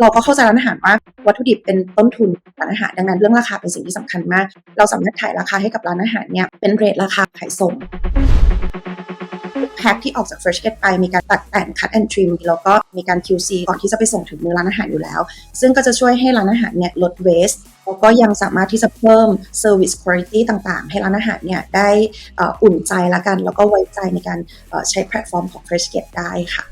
เราก็เข้าใจร้านอาหารว่าวัตถุดิบเป็นต้นทุนร้านอาหารดังนั้นเรื่องราคาเป็นสิ่งที่สำคัญมาก เราสามารถขายราคาให้กับร้านอาหารเนี่ยเป็นเรทราคาขายส่งแพ็คที่ออกจาก Fresh Get ไปมีการตัดแต่ง cut and trim แล้วก็มีการ QC ก่อนที่จะไปส่งถึงมือร้านอาหารอยู่แล้ว ซึ่งก็จะช่วยให้ร้านอาหารเนี่ยลด waste แล้วก็ยังสามารถที่จะเพิ่ม service quality ต่างๆ ให้ร้านอาหารเนี่ยได้อุ่นใจละกัน แล้วก็ไว้ใจในการใช้แพลตฟอร์มของ Fresh Get ได้ค่ะ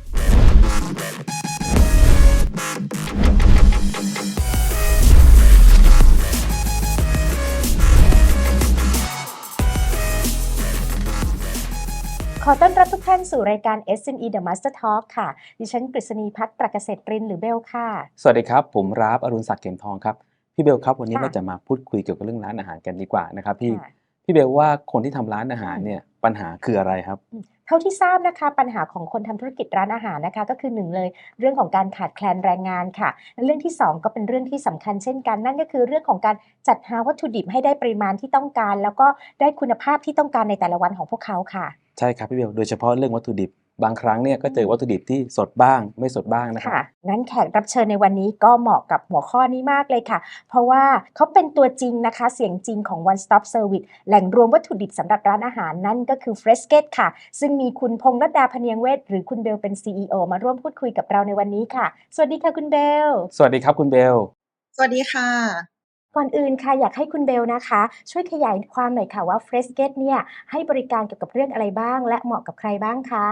ขอต้อนรับทุกท่านสู่รายการ SME The Master Talk ค่ะ ดิฉันกฤษณีพัฒน์ประเกษตรรินหรือเบลค่ะ สวัสดีครับ ผมราฟอรุณศักดิ์เข็มทองครับ พี่เบลครับ วันนี้ค่ะเราจะมาพูดคุยเกี่ยวกับเรื่องร้านอาหารกันดีกว่านะครับพี่ ค่ะ พี่เบลว่าคนที่ทำร้านอาหารเนี่ยปัญหาคืออะไรครับ เท่าที่ทราบนะคะ ปัญหาของคนทำธุรกิจร้านอาหารนะคะ ก็คือหนึ่งเลย เรื่องของการขาดแคลนแรงงานค่ะ เรื่องที่สองก็เป็นเรื่องที่สำคัญเช่นกัน นั่นก็คือเรื่องของการจัดหาวัตถุดิบให้ได้ปริมาณที่ต้องการ แล้วก็ได้คุณภาพที่ต้องการในแต่ละวันของพวกเขาค่ะ ใช่ครับพี่เบลโดยเฉพาะเรื่องวัตถุดิบ บางครั้งเนี่ยก็เจอวัตถุดิบที่สดบ้างไม่สดบ้างนะครับค่ะงั้นแขกรับเชิญในวันนี้ก็เหมาะกับหัวข้อนี้มากเลยค่ะ เพราะว่าเขาเป็นตัวจริงนะคะ เสียงจริงของ One Stop Service แหล่งรวมวัตถุดิบสำหรับร้านอาหารนั่นก็คือ f r e s h g a t e ค่ะ ซึ่งมีคุณพงษ์รัตดาพเนียงเวทหรือคุณเบลเป็น CEO มาร่วมพูดคุยกับเราในวันนี้ค่ะ สวัสดีค่ะคุณเบล สวัสดีครับคุณเบล สวัสดีค่ะก่อนอื่นค่ะอยากให้คุณเบลนะคะ ช่วยขยายความหน่อยค่ะว่า f r e s h g a t e เนี่ยให้บริการเกี่ยวกับเรื่องอะไรบ้าง และเหมาะกับใครบ้างคะ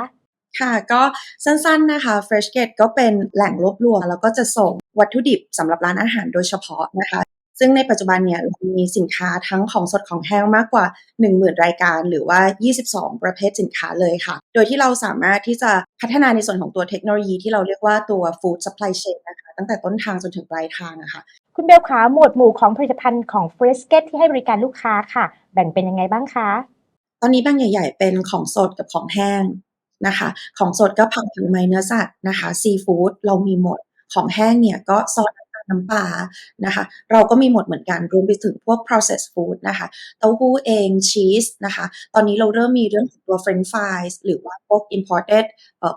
ค่ะก็สั้นๆนะคะ Fresh Gate ก็เป็นแหล่งรวบรวม แล้วก็จะส่งวัตถุดิบสำหรับร้านอาหารโดยเฉพาะนะคะ ซึ่งในปัจจุบันเนี่ยเรามีสินค้าทั้งของสดของแห้งมากกว่า 10,000 รายการ หรือว่า 22 ประเภทสินค้าเลยค่ะ โดยที่เราสามารถที่จะพัฒนาในส่วนของตัวเทคโนโลยีที่เราเรียกว่าตัว Food Supply Chain นะคะตั้งแต่ต้นทางจนถึงปลายทางอะค่ะคุณเบลขาหมวดหมู่ของผลิตภัณฑ์ของ f r e s h g a t e ที่ให้บริการลูกค้าค่ะ แบ่งเป็นยังไงบ้างคะ ตอนนี้แบ่งใหญ่ ๆ เป็นของสดกับของแห้ง นะคะ ของสดก็ผักผลไม้เนื้อสัตว์นะคะซีฟู้ดเรามีหมดของแห้งเนี่ยก็ซอสน้ำปลานะคะ เราก็มีหมดเหมือนกันรวมไปถึงพวก processed food นะคะเต้าหู้เองชีสนะคะ ตอนนี้เราเริ่มมีเรื่องของตัว french fries หรือว่าพวก imported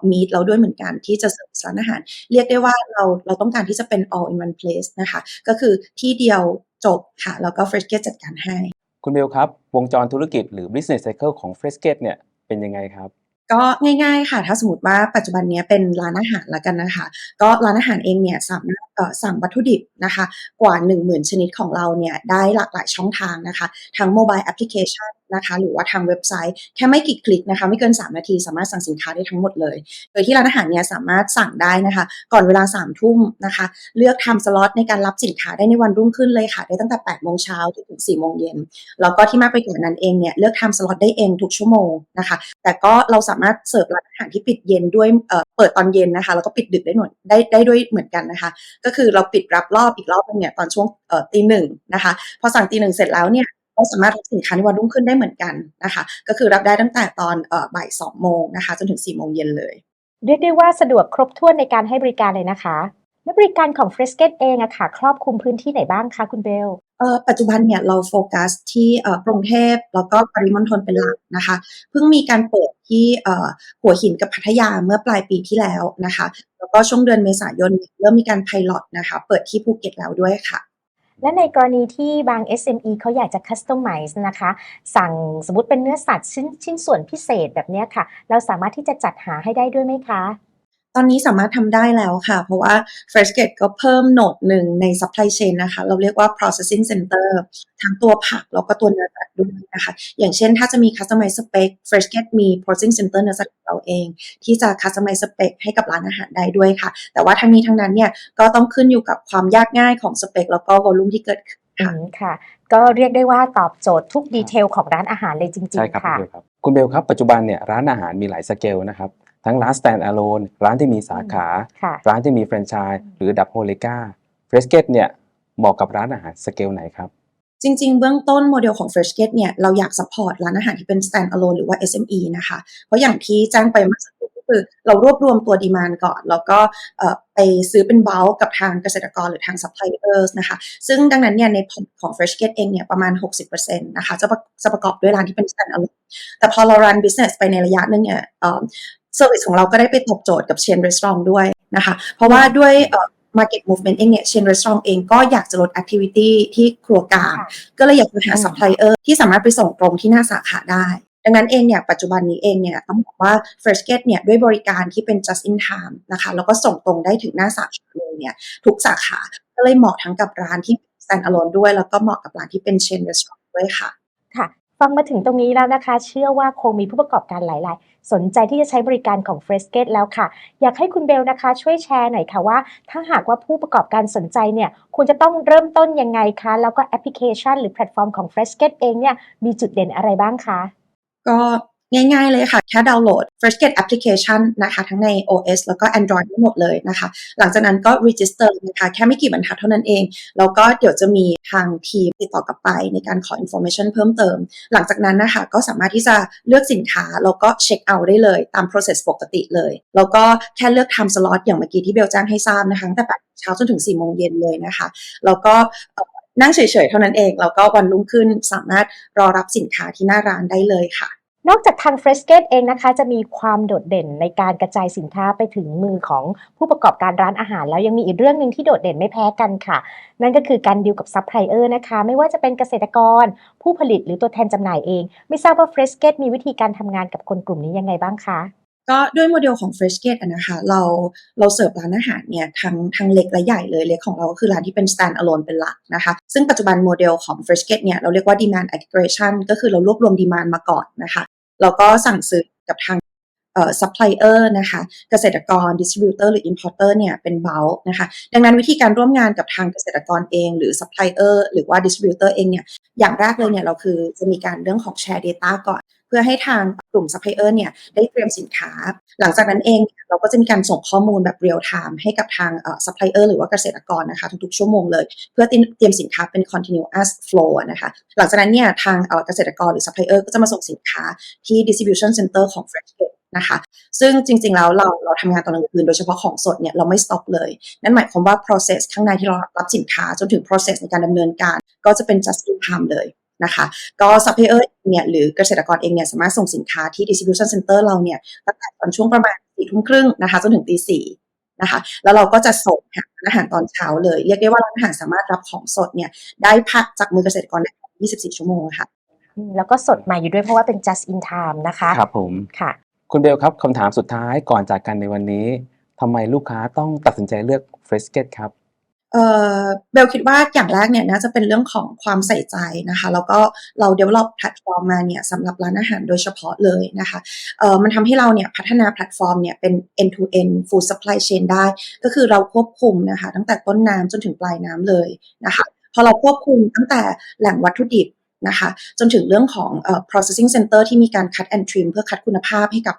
meat เราด้วยเหมือนกันที่จะเสิร์ฟร้านอาหาร เรียกได้ว่าเราเราต้องการที่จะเป็น all in one place นะคะ ก็คือที่เดียวจบค่ะ แล้วก็ Fresh Gate จัดการให้ คุณเบลครับ วงจรธุรกิจหรือ business cycle ของ f r e s h g a t e เนี่ยเป็นยังไงครับ ก็ง่าย ๆ ค่ะ ถ้าสมมติว่าปัจจุบันนี้เป็นร้านอาหารแล้วกันนะคะ ก็ร้านอาหารเองเนี่ยสามารถ สั่งวัตถุดิบนะคะกว่า 10,000 ชนิดของเราเนี่ยได้หลากหลายช่องทางนะคะทั้งโมบายแอปพลิเคชันนะคะหรือว่าทางเว็บไซต์แค่ไม่กี่คลิกนะคะไม่เกิน 3 นาทีสามารถสั่งสินค้าได้ทั้งหมดเลย โดยที่ร้านอาหารเนี่ยสามารถสั่งได้นะคะ ก่อนเวลา3ทุ่มนะคะ เลือกทำสล็อตในการรับสินค้าได้ในวันรุ่งขึ้นเลยค่ะ ได้ตั้งแต่8โมงเช้าจนถึง4โมงเย็นแล้วก็ที่มากไปกว่านั้นเองเนี่ยเลือกทำสล็อตได้เองทุกชั่วโมงนะคะ แต่ก็เราสามารถเสิร์ฟร้านอาหารที่ปิดเย็นด้วยเเปิดตอนเย็นนะคะแล้วก็ปิดดึกได้หน่วยได้ได้ด้วยเหมือนกันนะคะ ก็คือเราปิดรับรอบอีกรอบนึงเนี่ยตอนช่วงเอ่อตีหนึ่งนะคะ พอสั่งตีหนึ่งเสร็จแล้วเนี่ยก็สามารถรับสินค้าในวันรุ่งขึ้นได้เหมือนกันนะคะ ก็คือรับได้ตั้งแต่ตอนเอ่อบ่ายสองโมงนะคะ จนถึงสี่โมงเย็นเลย เรียกได้ว่าสะดวกครบถ้วนในการให้บริการเลยนะคะ และบริการของ f r e s h g a t e เองอะค่ะ ครอบคลุมพื้นที่ไหนบ้างคะคุณเบลเอ่อปัจจุบันเนี่ยเราโฟกัสที่เอ่อกรุงเทพแล้วก็ปริมณฑลเป็นหลักนะคะเพิ่งมีการเปิดที่เอ่อหัวหินกับพัทยาเมื่อปลายปีที่แล้วนะคะแล้วก็ช่วงเดือนเมษายนเนี่ยเริ่มมีการไพลอตนะคะเปิดที่ภูเก็ตแล้วด้วยค่ะและในกรณีที่บาง SME เขาอยากจะ customize นะคะ สั่งสมมติเป็นเนื้อสัตว์ชิ้นชิ้นส่วนพิเศษแบบเนี้ยค่ะ เราสามารถที่จะจัดหาให้ได้ด้วยไหมคะ ตอนนี้สามารถทำได้แล้วค่ะ เพราะว่า Freshgate ก็เพิ่มโหนดหนึ่งใน supply chain นะคะ เราเรียกว่า processing center ทั้งตัวผักแล้วก็ตัวเนื้อสัตว์ด้วยนะคะ อย่างเช่นถ้าจะมี customize spec Freshgate มี processing center เนื้อสัตว์ของเราเอง ที่จะ customize spec ให้กับร้านอาหารได้ด้วยค่ะ แต่ว่าทั้งนี้ทั้งนั้นเนี่ยก็ต้องขึ้นอยู่กับความยากง่ายของ spec แล้วก็ volume ที่เกิดขึ้นอืค่ะมค่ะ ก็เรียกได้ว่าตอบโจทย์ทุกดีเทลของร้านอาหารเลยจริงใช่ครับๆค่ะคุณเบลครับคุณเบลครับปัจจุบันเนี่ยร้านอาหารมีหลายสเกลนะครับ ทั้งร้าน stand alone ร้านที่มีสาขาค่ะร้านที่มีแฟรนไชส์หรือดับโฮเลกา f r e s h g a t e เนี่ยเหมาะกับร้านอาหารสเกลไหนครับจริง ๆ เบื้องต้นโมเดลของ Freshgate เนี่ยเราอยาก support ร้านอาหารที่เป็น stand alone หรือว่า SME นะคะ เพราะอย่างที่แจ้งไปเมื่อสักครู่ก็คือเรารวบรวมตัวดีมานก่อน แล้วก็เอ่อไปซื้อเป็น bulk กับทางเกษตรกรหรือทาง suppliers นะคะ ซึ่งดังนั้นเนี่ยในพอร์ตของ Freshgate เองเนี่ยประมาณ 60%นะคะจะประจะประกอบด้วยร้านที่เป็น stand alone แต่พอเรา run business ไปในระยะหนึงเนี่ย เอ่อ service ของเราก็ได้ไปตอบโจทย์กับ chain restaurant ด้วยนะคะ เพราะว่าด้วยเอ่อ market movement เองเนี่ย chain restaurant เองก็อยากจะลด activity ที่ครัวกลางค่ะก็เลยอยากจะหาอืม supplier ที่สามารถไปส่งตรงที่หน้าสาขาได้ดังนั้นเองเนี่ยปัจจุบันนี้เองเนี่ยต้องบอกว่า Fresh Gate เนี่ยด้วยบริการที่เป็น just in time นะคะแล้วก็ส่งตรงได้ถึงหน้าสาขาเลยเนี่ยทุกสาขาก็เลยเหมาะทั้งกับร้านที่ stand alone ด้วย แล้วก็เหมาะกับร้านที่เป็น chain restaurant ด้วยค่ะค่ะ ฟังมาถึงตรงนี้แล้วนะคะ เชื่อว่าคงมีผู้ประกอบการหลาย ๆ สนใจที่จะใช้บริการของ f r e s h g a t แล้วค่ะ อยากให้คุณเบลนะคะ ช่วยแชร์หน่อยค่ะว่า ถ้าหากว่าผู้ประกอบการสนใจเนี่ยควรจะต้องเริ่มต้นยังไงคะ แล้วก็แอปพลิเคชัน หรือแพลตฟอร์มของ f r e s h g a t เองเนี่ยมีจุดเด่นอะไรบ้างคะก็ ง่ายๆเลยค่ะ แค่ดาวน์โหลด FreshGate application นะคะทั้งใน OS แล้วก็ Android ทั้งหมดเลยนะคะ หลังจากนั้นก็ register นะคะแค่ไม่กี่บรรทัดเท่านั้นเอง แล้วก็เดี๋ยวจะมีทางทีมติดต่อกลับไปในการขอ information เพิ่มเติม หลังจากนั้นนะคะก็สามารถที่จะเลือกสินค้า แล้วก็เช็คเอาได้เลยตาม process ปกติเลย แล้วก็แค่เลือก time slot อย่างเมื่อกี้ที่เบลแจ้งให้ทราบนะคะตั้งแต่8โมงเช้าจนถึง4โมงเย็นเลยนะคะ แล้วก็นั่งเฉยๆ เท่านั้นเอง แล้วก็วันรุ่งขึ้นสามารถรอรับสินค้าที่หน้าร้านได้เลยค่ะ นอกจากทางเฟรสเกตเองนะคะ จะมีความโดดเด่นในการกระจายสินค้าไปถึงมือของผู้ประกอบการร้านอาหาร แล้วยังมีอีกเรื่องหนึ่งที่โดดเด่นไม่แพ้กันค่ะ นั่นก็คือการดีลกับซัพพลายเออร์นะคะ ไม่ว่าจะเป็นเกษตรกร ผู้ผลิตหรือตัวแทนจำหน่ายเอง ไม่ทราบว่าเฟรสเกตมีวิธีการทำงานกับคนกลุ่มนี้ยังไงบ้างคะ ก็ด้วยโมเดลของ Fresh Gate นะคะเราเราเสิร์ฟร้านอาหารเนี่ยทั้งทั้งเล็กและใหญ่เลยเล็กของเราก็คือร้านที่เป็น stand alone เป็นหลักนะคะซึ่งปัจจุบันโมเดลของ Fresh Gate เนี่ยเราเรียกว่า demand aggregation ก็คือเรารวบรวม demand มาก่อนนะคะแล้วก็สั่งซื้อกับทางเอ่อ supplier นะคะเกษตรกร distributor หรือ importer เนี่ยเป็น bulk นะคะดังนั้นวิธีการร่วมงานกับทางเกษตรกรเองหรือ supplier หรือว่า distributor เองเนี่ยอย่างแรกเลยเนี่ยเราคือจะมีการเรื่องของ share data ก่อน เพื่อให้ทางกลุ่ม supplier เนี่ยได้เตรียมสินค้า หลังจากนั้นเองเราก็จะมีการส่งข้อมูลแบบ real time ให้กับทางเอ่อ supplier หรือว่าเกษตรกรนะคะทุกๆชั่วโมงเลย เพื่อเตรียมสินค้าเป็น continuous flow นะคะหลังจากนั้นเนี่ยทางเกษตรกรหรือ supplier ก็จะมาส่งสินค้าที่ distribution center ของ Freshgate นะคะซึ่งจริงๆ แล้วเราเราทำงานตอนกลางคืนโดยเฉพาะของสดเนี่ยเราไม่ stop เลย นั่นหมายความว่า process ข้างในที่เรารับสินค้าจนถึง process ในการดำเนินการ ก็จะเป็น just in time เลย นะคะก็ supplier เนี่ยหรือเกษตรกรเองเนี่ยสามารถส่งสินค้าที่ distribution center เราเนี่ยตั้งแต่ตอนช่วงประมาณสี่ทุ่มครึ่งนะคะจนถึงตีสี่นะคะแล้วเราก็จะส่งหาร้านอาหารตอนเช้าเลย เรียกได้ว่าร้านอาหารสามารถรับของสดเนี่ยได้พักจากมือเกษตรกรได้ 24 ชั่วโมงค่ะอืมแล้วก็สดใหม่อยู่ด้วยเพราะว่าเป็น just in time นะคะครับผมค่ะ คุณเบลครับคำถามสุดท้ายก่อนจากกันในวันนี้ทำไมลูกค้าต้องตัดสินใจเลือก f r e s h g a t e ครับ เบลคิดว่าอย่างแรกเนี่ยน่าจะเป็นเรื่องของความใส่ใจนะคะ แล้วก็เรา develop แพลตฟอร์มมาเนี่ยสำหรับร้านอาหารโดยเฉพาะเลยนะคะเออมันทำให้เราเนี่ยพัฒนาแพลตฟอร์มเนี่ยเป็น end to end food supply chain ได้ ก็คือเราควบคุมนะคะ ตั้งแต่ต้นน้ำจนถึงปลายน้ำเลยนะคะพอเราควบคุมตั้งแต่แหล่งวัตถุดิบ นะคะจนถึงเรื่องของ processing center ที่มีการ cut and trim เพื่อคัดคุณภาพให้กับ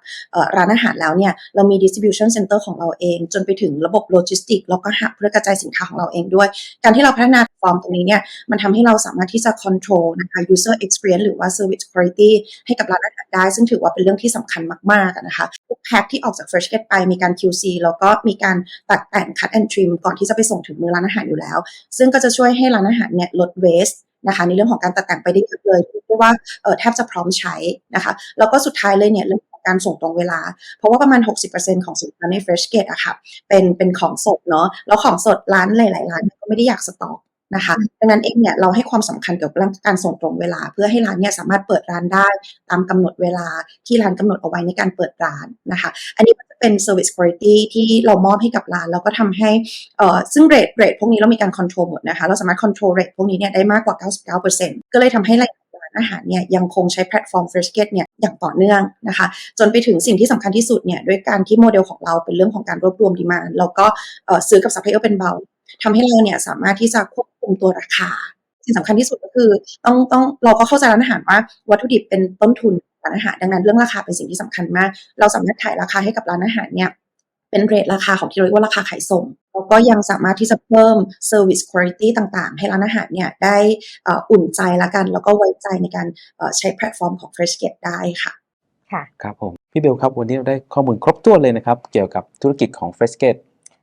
ร้านอาหารแล้วเนี่ยเรามี distribution center ของเราเอง จนไปถึงระบบโลจิสติกแล้วก็หับเพื่อกระจายสินค้าของเราเองด้วย การที่เราพัฒนาฟอร์มตรงนี้เนี่ยมันทำให้เราสามารถที่จะ control นะคะ user experience หรือว่า service quality ให้กับร้านอาหารได้ ซึ่งถือว่าเป็นเรื่องที่สำคัญมากๆนะคะทุกแพ็คที่ออกจาก Fresh Get ไปมีการ QC แล้วก็มีการตัดแต่ง cut and trim ก่อนที่จะไปส่งถึงมือร้านอาหารอยู่แล้ว ซึ่งก็จะช่วยให้ร้านอาหารเนี่ยลด waste นะคะในเรื่องของการตัดแต่งไปได้เยอะเลยเรียกว่าเออแทบจะพร้อมใช้นะคะแล้วก็สุดท้ายเลยเนี่ยเรื่องของการส่งตรงเวลา เพราะว่าประมาณ 60%ของสินค้าใน Fresh Gate อะค่ะเป็นเป็นของสดเนาะแล้วของสดร้านหลายๆร้านก็ไม่ได้อยากสต็อกนะคะดังนั้นเองเนี่ยเราให้ความสำคัญเกี่ยวกับเรื่องการส่งตรงเวลา เพื่อให้ร้านเนี่ยสามารถเปิดร้านได้ตามกำหนดเวลาที่ร้านกำหนดเอาไว้ในการเปิดร้านนะคะ อันนี้ เป็น service quality ที่เรามอบให้กับร้าน แล้วก็ทำให้ซึ่งเรทเรทพวกนี้เรามีการ control หมดนะคะ เราสามารถ control rate พวกนี้เนี่ยได้มากกว่า 99%ก็เลยทำให้รายร้านอาหารเนี่ยยังคงใช้แพลตฟอร์ม Fresh g a t เนี่ยอย่างต่อเนื่องนะคะ จนไปถึงสิ่งที่สำคัญที่สุดเนี่ยด้วยการที่โมเดลของเราเป็นเรื่องของการรวบรวมดีมาแล้วก็ซื้อกับซัพพลายเออร์เป็นเบาทำให้เราเนี่ยสามารถที่จะควบคุมตัวราคา สิ่งสำคัญที่สุดก็คือต้องต้องเราก็เข้าใจร้านอาหารว่าวัตถุดิบเป็นต้นทุน ร้านอาหารดังนั้นเรื่องราคาเป็นสิ่งที่สำคัญมาก เราสามารถขายราคาให้กับร้านอาหารเนี่ยเป็นเรทราคาของที่เราเรียกว่าราคาขายส่งแล้วก็ยังสามารถที่จะเพิ่ม service quality ต่างๆ ให้ร้านอาหารเนี่ยได้เอ่ออุ่นใจละกัน แล้วก็ไว้ใจในการเอ่อใช้แพลตฟอร์มของ Freshgate ได้ค่ะค่ะครับผม พี่เบลครับ วันนี้เราได้ข้อมูลครบถ้วนเลยนะครับ เกี่ยวกับธุรกิจของ f r e s h g a t e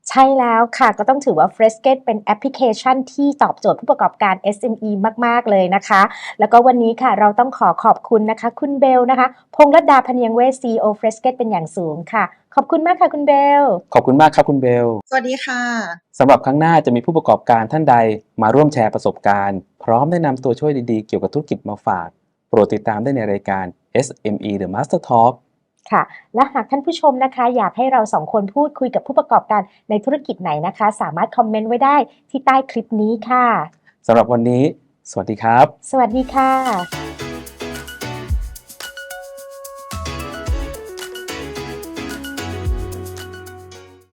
ใช่แล้วค่ะก็ต้องถือว่า f r e s k e t เป็นแอปพลิเคชันที่ตอบโจทย์ผู้ประกอบการ SME มาก ๆ เลยนะคะ แล้วก็วันนี้ค่ะเราต้องขอขอบคุณนะคะ คุณเบลนะคะ พงษ์รัตดาพเนียงเวส CEO f r e s k e t เป็นอย่างสูงค่ะ ขอบคุณมากค่ะคุณเบล ขอบคุณมากครับคุณเบล สวัสดีค่ะสำหรับครั้งหน้าจะมีผู้ประกอบการท่านใดมาร่วมแชร์ประสบการณ์ พร้อมได้นำตัวช่วยดีๆ เกี่ยวกับธุรกิจมาฝาก โปรดติดตามได้ในรายการ SME The Master Talk ค่ะ และหากท่านผู้ชมนะคะ อยากให้เราสองคนพูดคุยกับผู้ประกอบการในธุรกิจไหนนะคะ สามารถคอมเมนต์ไว้ได้ที่ใต้คลิปนี้ค่ะสำหรับวันนี้ สวัสดีครับ สวัสดีค่ะ